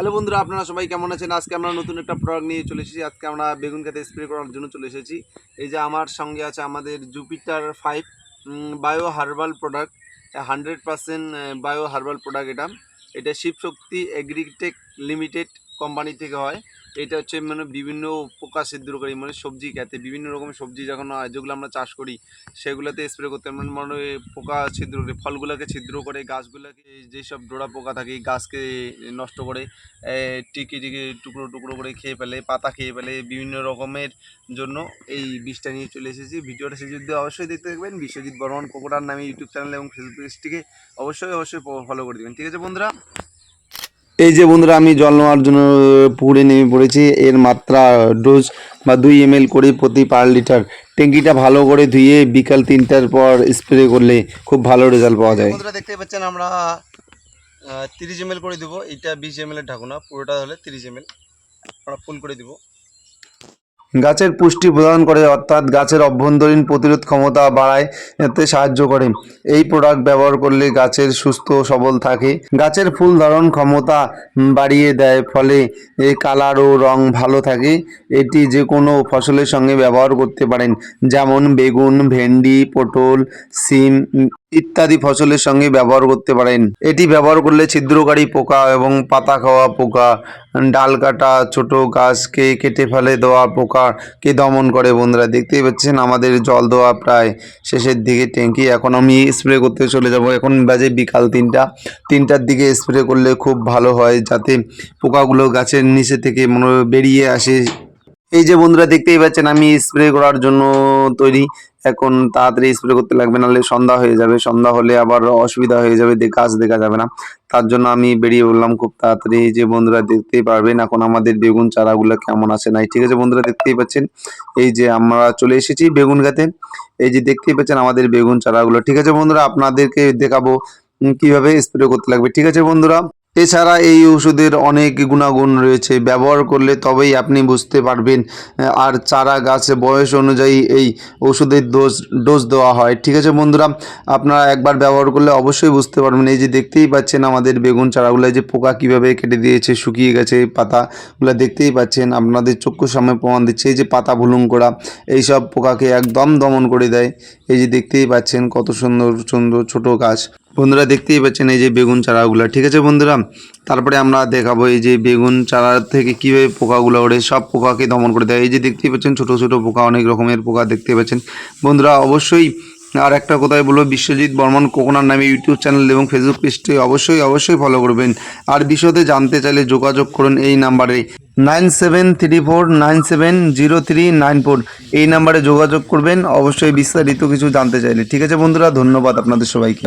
Hello বন্ধুরা, আপনারা সবাই কেমন আছেন? আজকে আমরা নতুন একটা প্রোডাক্ট নিয়ে চলে এসেছি। আজকে আমরা বেগুন খেতে স্প্রে করার জন্য চলে এসেছি। এই যে আমার সঙ্গে আছে আমাদের Jupiter five bio herbal product hundred percent bio herbal product এটা। এটা শিবশক্তি এগ্রিটেক লিমিটেড কোম্পানি থেকে হয়। এটা হচ্ছে মানে বিভিন্ন পোকা ছিদ্রকারী মানে সবজি খেতে, বিভিন্ন রকমের সবজি যখন যেগুলো আমরা চাষ করি, সেগুলোতে স্প্রে করতে মানে মনে পোকা ছিদ্র করে, ফলগুলোকে ছিদ্র করে, গাছগুলোকে যেসব ডোরা পোকা থাকে গাছকে নষ্ট করে টিকি টিকি টুকরো টুকরো করে খেয়ে ফেলে, পাতা খেয়ে ফেলে, বিভিন্ন রকমের জন্য এই বিষটা নিয়ে চলে এসেছি। ভিডিওটা শেষ যদি অবশ্যই দেখতে দেখবেন বিশ্বজিৎ বর্মন কোকোটার নামে ইউটিউব চ্যানেল এবং ফেসবুক পেজটিকে অবশ্যই অবশ্যই ফলো করে দেবেন। ঠিক আছে বন্ধুরা? এই যে বন্ধুরা, আমি জল নেওয়ার জন্য পুকুরে নেমে পড়েছি। এর মাত্রা ডোজ বা দুই এম করে প্রতি পার লিটার। ট্যাঙ্কিটা ভালো করে ধুয়ে বিকাল তিনটার পর স্প্রে করলে খুব ভালো রেজাল্ট পাওয়া যায়। বন্ধুরা দেখতে পাচ্ছেন আমরা তিরিশ এম করে দেবো। এটা বিশ এম এল এর ঢাকুনা, পুরোটা হলে তিরিশ এম আমরা ফুল করে দিব। গাছের পুষ্টি প্রদান করে, অর্থাৎ গাছের অভ্যন্তরীণ প্রতিরোধ ক্ষমতা বাড়ায়, এতে সাহায্য করে। এই প্রোডাক্ট ব্যবহার করলে গাছের সুস্থ সবল থাকে। গাছের ফুল ধারণ ক্ষমতা বাড়িয়ে দেয়, ফলে কালার ও রং ভালো থাকে। এটি যে কোনো ফসলের সঙ্গে ব্যবহার করতে পারেন, যেমন বেগুন, ভেন্ডি, পটল, সিম ইত্যাদি ফসলের সঙ্গে ব্যবহার করতে পারেন। এটি ব্যবহার করলে ছিদ্রকারী পোকা এবং পাতা খাওয়া পোকা, ডাল কাটা, ছোট গাছকে কেটে ফেলে দেওয়া পোকাকে দমন করে। বন্ধুরা, দেখতেই পাচ্ছেন আমাদের জল দেওয়া প্রায় শেষের দিকে ট্যাঙ্কি। এখন আমি স্প্রে করতে চলে যাব। এখন বাজে বিকাল তিনটা। তিনটার দিকে স্প্রে করলে খুব ভালো হয়, যাতে পোকাগুলো গাছের নিচে থেকে বেরিয়ে আসে। এই যে বন্ধুরা দেখতেই পাচ্ছেন, আমি স্প্রে করার জন্য তৈরি। এখন তাড়াতাড়ি স্প্রে করতে লাগবে, নাহলে সন্ধ্যা হয়ে যাবে। সন্ধ্যা হলে আবার অসুবিধা হয়ে যাবে গাছ দেখা যাবে না। তার জন্য আমি বেরিয়ে বললাম খুব তাড়াতাড়ি। এই যে বন্ধুরা দেখতেই পারবেন, এখন আমাদের বেগুন চারাগুলো কেমন আছে নাই। ঠিক আছে বন্ধুরা, দেখতেই পাচ্ছেন? এই যে আমরা চলে এসেছি বেগুন গাতে এই যে দেখতেই পাচ্ছেন আমাদের বেগুন চারাগুলো। ঠিক আছে বন্ধুরা, আপনাদেরকে দেখাবো কীভাবে স্প্রে করতে লাগবে। ঠিক আছে বন্ধুরা। এছাড়া এই ওষুধের অনেক গুণাগুণ রয়েছে। ব্যবহার করলে তবেই আপনি বুঝতে পারবেন, আর চারা গাছে বয়স অনুযায়ী এই ওষুধের ডোজ ডোজ দেওয়া হয়। ঠিক আছে বন্ধুরা, আপনারা একবার ব্যবহার করলে অবশ্যই বুঝতে পারবেন। এই যে দেখতেই পাচ্ছেন আমাদের বেগুন চারাগুলো যে পোকা কীভাবে কেটে দিয়েছে, শুকিয়ে গেছে পাতাগুলো দেখতেই পাচ্ছেন। আপনাদের চক্ষুর সামনে প্রমাণ দিচ্ছে, এই যে পাতা ভুলুং করা এইসব পোকাকে একদম দমন করে দেয়। এই যে দেখতেই পাচ্ছেন কত সুন্দর সুন্দর ছোট গাছ। বন্ধুরা দেখতেই পাচ্ছেন এই যে বেগুন চারাগুলো, ঠিক আছে বন্ধুরা? তারপরে আমরা দেখাবো এই যে বেগুন চারা থেকে কীভাবে পোকাগুলো ওড়ে, সব পোকাকে দমন করে দেয়। এই যে দেখতেই পাচ্ছেন ছোট ছোট পোকা, অনেক রকমের পোকা দেখতে পাচ্ছেন। বন্ধুরা, অবশ্যই আর একটা কথাই বলব, বিশ্বজিৎ বর্মন কোকোনার নামে ইউটিউব চ্যানেল এবং ফেসবুক পেজটি অবশ্যই অবশ্যই ফলো করবেন। আর বিশদে জানতে চাইলে যোগাযোগ করুন এই নাম্বারে nine seven three four, nine seven zero three nine four. এই নাম্বারে যোগাযোগ করবেন, অবশ্যই বিস্তারিত কিছু জানতে চাইলে। ঠিক আছে বন্ধুরা, ধন্যবাদ আপনাদের সবাইকে।